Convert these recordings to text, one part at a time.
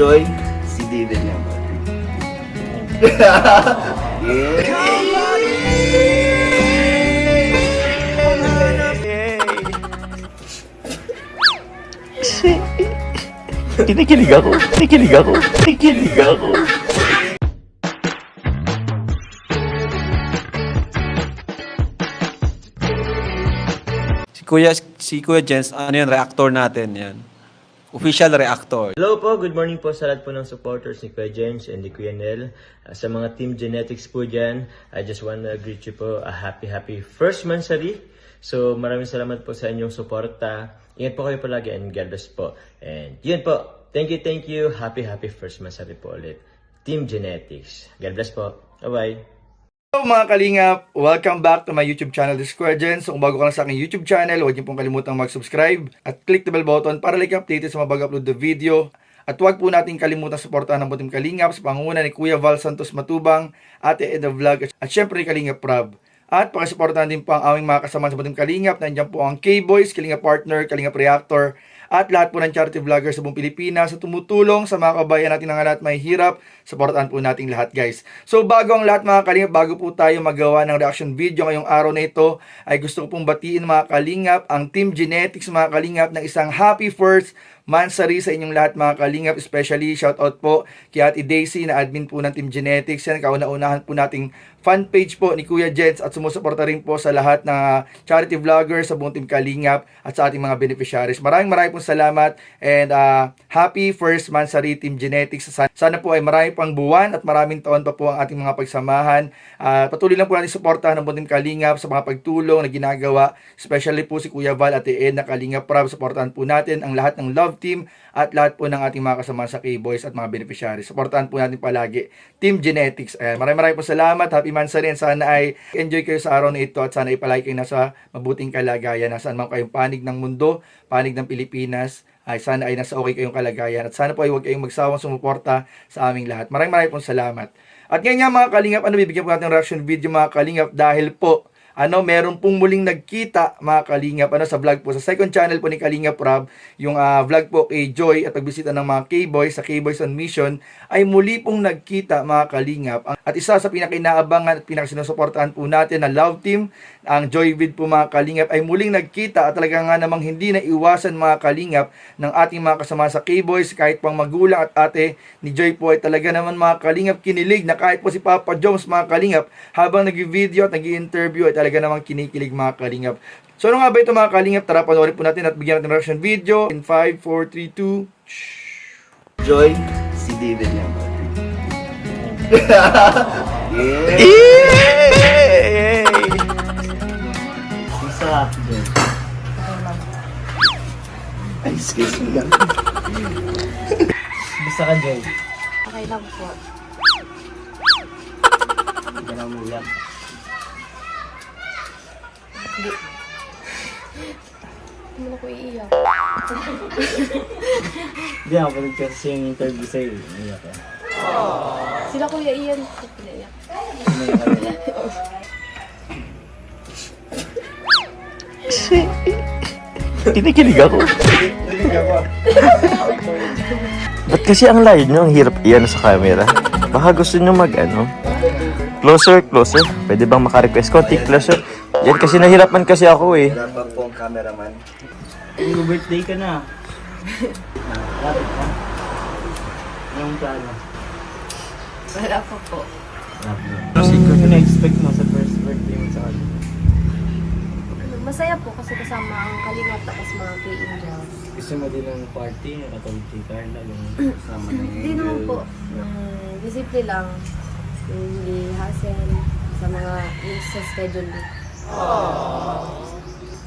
Joy, si David naman. yeah. Kinikilig ako. Kinikilig ako. Kinikilig ako. Si Kuya, si Kuya Jens, ano yun, reactor natin yan. Official reactor. Hello po, good morning po sa lahat po ng supporters ni Kuya James and ni Kuya Nel. Uh, sa mga Team Genetics po dyan, I just wanna greet you po a happy, happy first mansari. So maraming salamat po sa inyong suporta. Ingat po kayo palagi and God bless po. And yun po, thank you, thank you. Happy, happy first mansari po ulit. Team Genetics. God bless po. Bye-bye. Hello mga kalingap! Welcome back to my YouTube channel, The Square Gen. So kung bago ka lang sa aking YouTube channel, huwag niyo pong kalimutang mag-subscribe at click the bell button para like updated sa mga bago-upload na video. At huwag po natin kalimutan suportahan ng Butim Kalingap sa pangunguna ni Kuya Val Santos Matubang, Ate Eda Vlog at syempre ni Kalingap Prab. At pakisuportahan din po ang aming mga kasama sa Butim Kalingap. Nandiyan po ang K-Boys, Kalingap Partner, Kalingap Reactor, at lahat po ng charity vloggers sa buong Pilipinas sa tumutulong sa mga kabayan natin ng lahat may hirap. Supportahan po nating lahat guys. So bago ang lahat mga kalingap, bago po tayo magawa ng reaction video ngayong araw na ito, ay gusto ko pong batiin mga kalingap ang Team Genetics mga kalingap ng isang happy first Mansari sa inyong lahat mga kalingap, especially shout out po kay Ate Daisy na admin po ng Team Genetics. Yan, kauna-unahan po nating fan page po ni Kuya Jets at sumusuporta rin po sa lahat ng charity vloggers sa buong Team Kalingap at sa ating mga beneficiaries. Maraming maraming pong salamat and uh, happy first Mansari Team Genetics. Sana, po ay marami pang buwan at maraming taon pa po ang ating mga pagsamahan. Uh, patuloy lang po natin suportahan ng Team Kalingap sa mga pagtulong na ginagawa, especially po si Kuya Val at Ed na Kalingap Prab. Suportahan po natin ang lahat ng love team at lahat po ng ating mga kasama sa K-Boys at mga beneficiaries. Suportahan po natin palagi Team Genetics. Ayan, maraming maraming po salamat. Happy Mansari and sana ay enjoy kayo sa araw na ito at sana ay palagi kayo nasa mabuting kalagayan. Nasaan man kayong panig ng mundo, panig ng Pilipinas, ay sana ay nasa okay kayong kalagayan at sana po ay huwag kayong magsawang sumuporta sa aming lahat. Maraming maraming po salamat. At ngayon nga mga kalingap, ano bibigyan po natin ng reaction video mga kalingap dahil po ano, meron pong muling nagkita mga Kalingap ano, sa vlog po. Sa second channel po ni Kalingap Rob, yung ah, vlog po kay Joy at pagbisita ng mga K-Boys sa K-Boys on Mission, ay muli pong nagkita mga Kalingap. At isa sa pinakinaabangan at pinakasinusuportahan po natin na love team, ang Joyvid po mga Kalingap, ay muling nagkita at talaga nga namang hindi na iwasan mga Kalingap ng ating mga kasama sa K-Boys, kahit pang magulang at ate ni Joy po ay talaga naman mga Kalingap kinilig na kahit po si Papa Jones mga Kalingap habang nag-video at nag-interview ay talaga namang kinikilig mga Kalingap. So ano nga ba ito mga Kalingap? Tara panoorin po natin at bigyan natin ng reaction video in 5, 4, 3, 2, Joy, si David naman. yeah. Masarap din. Ay, excuse me lang. Basta ka, Joy. Okay lang po. Hindi na umiyak. Hindi. Hindi mo na ko iiyak. Hindi ako pala kasi yung interview sa'yo. Umiyak ka. Sila kuya Ian. Sila iyak. Kinikilig ako. Ba't kasi ang layo nyo? Ang hirap iyan sa camera. Baka gusto nyo mag ano? Closer, closer. Pwede bang maka-request konti closer? Yan kasi nahirapan kasi ako eh. Dapat po ang cameraman. Kung birthday ka na. Lapit ka. Anong plano? Wala pa po. Ano na-expect mo sa first birthday mo sa kanya? Masaya po kasi kasama ang kalingap tapos mga K-Angels. Gusto mo din ng party, katulad kay Carla, yung Kasama ng Hindi naman po. Um, disipli lang. Hindi hassle sa mga yung sa schedule.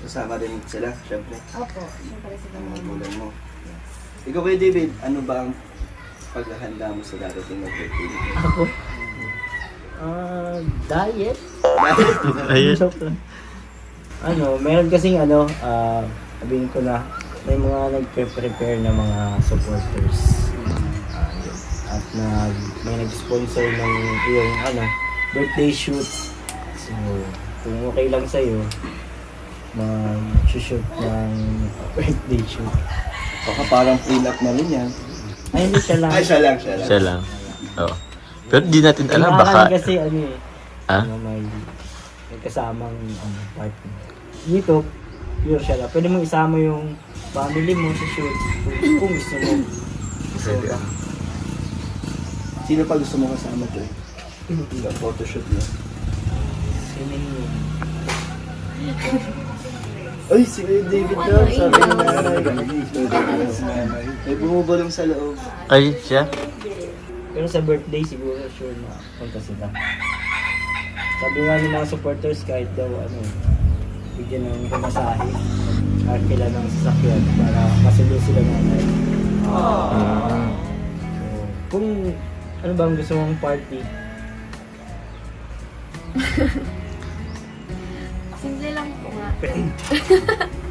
Kasama rin sila, syempre. Opo. Siyempre sila Ang mga magulang mo. Ikaw kay David, ano ba ang paghahanda mo sa darating na birthday? Ako? Ah, diet? Ayun. Joke lang. Ano, meron kasing ano, ah, sabihin ko na, may mga nagpe-prepare na mga supporters. Ah, yun. at nag, may nag-sponsor ng iyong ano, birthday shoot. So, kung okay lang sa'yo, mag-shoot ng birthday shoot. Baka parang prenup na rin yan. Ay, hindi siya lang. Ay, siya lang, siya lang. Siya lang. Oo. Pero di natin alam, Kailangan baka... kasi ano eh. Ha? Ano, may, may kasamang ano, partner. Dito, pure siya lang. Pwede mo isama yung family mo sa shoot kung, kung gusto mo. So, Sino pa gusto mo kasama, Joy? Sa photoshoot mo. Room. Ay, si David daw. Sabi ni nanay. May bumubulong sa loob. Ay, siya? Pero sa birthday siguro sure na punta sila. Sabi nga ng mga supporters kahit daw ano, bigyan ng pamasahe. Arkila ng sasakyan para masulo sila nanay. Mm. So, kung ano bang gusto mong party,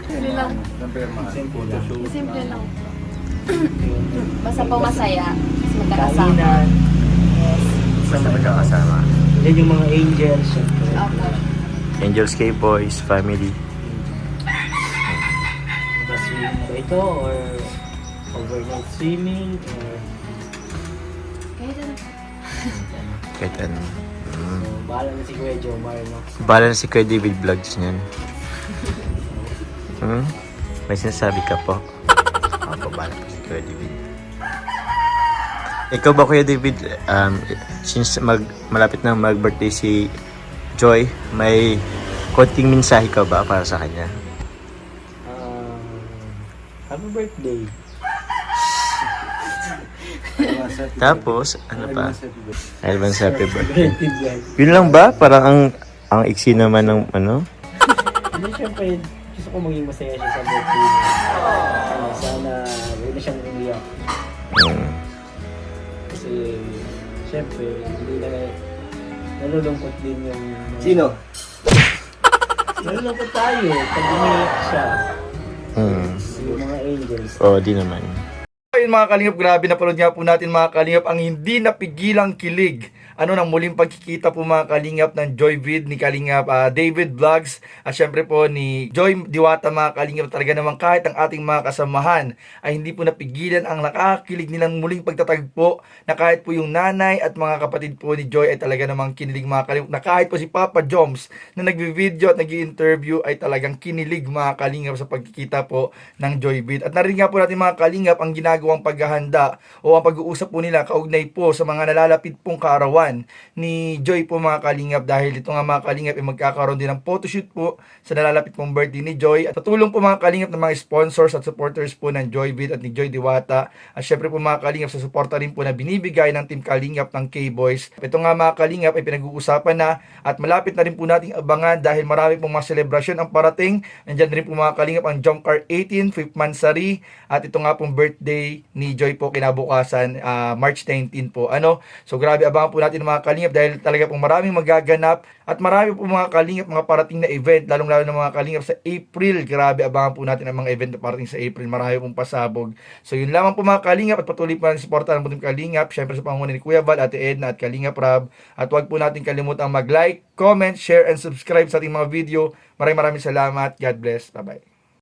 Simple lang. Simple lang. simple lang. Basta po masaya. Mas magkakasama. Kainan, Basta magkakasama. yan yung mga angels. Opo. Angels K-Boys, family. Mag-swimming ba ito or overnight swimming or Kahit ano. Kahit ano. Mm. bahala na si Kuya Jomar, no? Bala na si Kuya David Vlogs niyan. Hmm? May sinasabi ka po. Ako, bala po si Kuya David. Ikaw ba Kuya David, um, since mag, malapit na mag-birthday si Joy, may konting mensahe ka ba para sa kanya? Um, happy birthday. Tapos, ano pa? Advance happy birthday. Yun lang ba? Parang ang ang iksi naman ng ano? Hindi, syempre, gusto ko maging masaya siya sa birthday. Ano, sana, na siyang umiyak. Mm. Kasi, syempre, hindi na, nalulungkot din yung... Sino? Nalulungkot tayo pag umiyak siya. Mm. Yung mga angels. Oo, di naman. Ayun mga kalingap, grabe napanood nga po natin mga kalingap ang hindi napigilang kilig. Ano nang muling pagkikita po mga kalingap ng Joy Vid ni Kalingap ah, David Vlogs at syempre po ni Joy Diwata mga kalingap. Talaga naman kahit ang ating mga kasamahan ay hindi po napigilan ang nakakilig nilang muling pagtatagpo na kahit po yung nanay at mga kapatid po ni Joy ay talaga namang kinilig mga kalingap. Na kahit po si Papa Joms na nagvi-video at nag interview ay talagang kinilig mga kalingap sa pagkikita po ng Joy Vid. At narinig nga po natin mga kalingap ang ginagawang paghahanda o ang pag-uusap po nila kaugnay po sa mga nalalapit pong kaarawan ni Joy po mga kalingap dahil ito nga mga kalingap ay magkakaroon din ng photoshoot po sa nalalapit pong birthday ni Joy at patulong po mga kalingap ng mga sponsors at supporters po ng Joy Vid at ni Joy Diwata at syempre po mga kalingap sa suporta rin po na binibigay ng Team Kalingap ng K-Boys. Ito nga mga kalingap ay pinag-uusapan na at malapit na rin po nating abangan dahil marami pong mga selebrasyon ang parating. Nandyan rin po mga kalingap ang Jump Car 18, 5th Mansari at ito nga pong birthday ni Joy po kinabukasan ah, March 19 po. Ano? So grabe abangan po natin mga kalingap dahil talaga pong maraming magaganap at marami po mga kalingap mga parating na event lalong lalo na mga kalingap sa April. Grabe abangan po natin ang mga event na parating sa April. Marami pong pasabog. So yun lamang po mga kalingap at patuloy po natin suportahan ang buong kalingap. Syempre sa pangunguna ni Kuya Val, Ate Edna at Kalingap Rab. At huwag po natin kalimutang mag-like, comment, share, and subscribe sa ating mga video. Maraming maraming salamat. God bless. Bye-bye.